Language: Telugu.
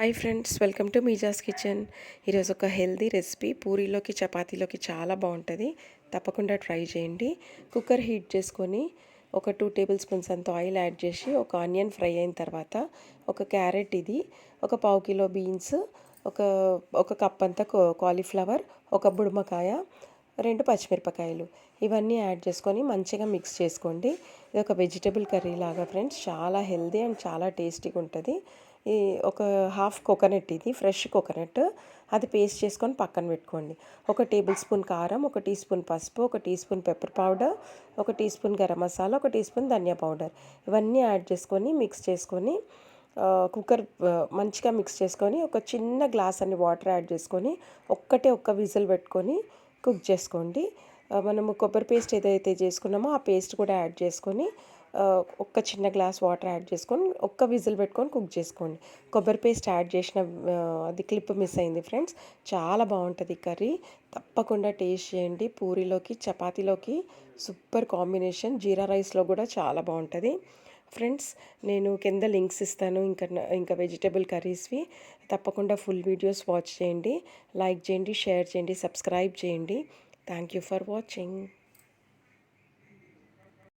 Hi friends welcome to Meeja's kitchen. ఈరోజు ఒక హెల్దీ రెసిపీ. పూరీలోకి చపాతీలోకి చాలా బాగుంటుంది. తప్పకుండా ట్రై చేయండి. కుక్కర్ హీట్ చేసుకొని ఒక టూ టేబుల్ స్పూన్స్ అంత ఆయిల్ యాడ్ చేసి ఒక ఆనియన్ ఫ్రై అయిన తర్వాత ఒక క్యారెట్ ఇది ఒక పావు కిలో బీన్స్ ఒక ఒక కప్ అంతా కాలీఫ్లవర్ ఒక బుడుమకాయ రెండు పచ్చిమిరపకాయలు. ఇవన్నీ యాడ్ చేసుకొని మంచిగా మిక్స్ చేసుకోండి. ఇది ఒక వెజిటబుల్ కర్రీ లాగా ఫ్రెండ్స్. చాలా హెల్దీ అండ్ చాలా టేస్టీగా ఉంటుంది. ఈ ఒక హాఫ్ కోకోనట్ ఇది ఫ్రెష్ కోకోనట్. అది పేస్ట్ చేసుకొని పక్కన పెట్టుకోండి. ఒక టేబుల్ స్పూన్ కారం ఒక టీ స్పూన్ పసుపు ఒక టీ స్పూన్ పెప్పర్ పౌడర్ ఒక టీ స్పూన్ గరం మసాలా ఒక టీ స్పూన్ ధనియా పౌడర్. ఇవన్నీ యాడ్ చేసుకొని మిక్స్ చేసుకొని కుక్కర్ మంచిగా మిక్స్ చేసుకొని ఒక చిన్న గ్లాస్ అన్ని వాటర్ యాడ్ చేసుకొని ఒక్కటే ఒక్క విజిల్ పెట్టుకొని కుక్ చేసుకోండి. మనము కొబ్బరి పేస్ట్ ఏదైతే చేసుకున్నామో ఆ పేస్ట్ కూడా యాడ్ చేసుకొని ఒక్క చిన్న గ్లాస్ వాటర్ యాడ్ చేసుకొని ఒక్క విజిల్ పెట్టుకొని కుక్ చేసుకోండి. కొబ్బరి పేస్ట్ యాడ్ చేసిన అది క్లిప్ మిస్ అయింది ఫ్రెండ్స్. చాలా బాగుంటుంది కర్రీ. తప్పకుండా టేస్ట్ చేయండి. పూరీలోకి చపాతీలోకి సూపర్ కాంబినేషన్. జీరా రైస్లో కూడా చాలా బాగుంటుంది. ఫ్రెండ్స్ నేను కింద లింక్స్ ఇస్తాను ఇంకా ఇంకా వెజిటేబుల్ కర్రీస్వి. తప్పకుండా ఫుల్ వీడియోస్ వాచ్ చేయండి. లైక్ చేయండి షేర్ చేయండి సబ్స్క్రైబ్ చేయండి. Thank you for watching.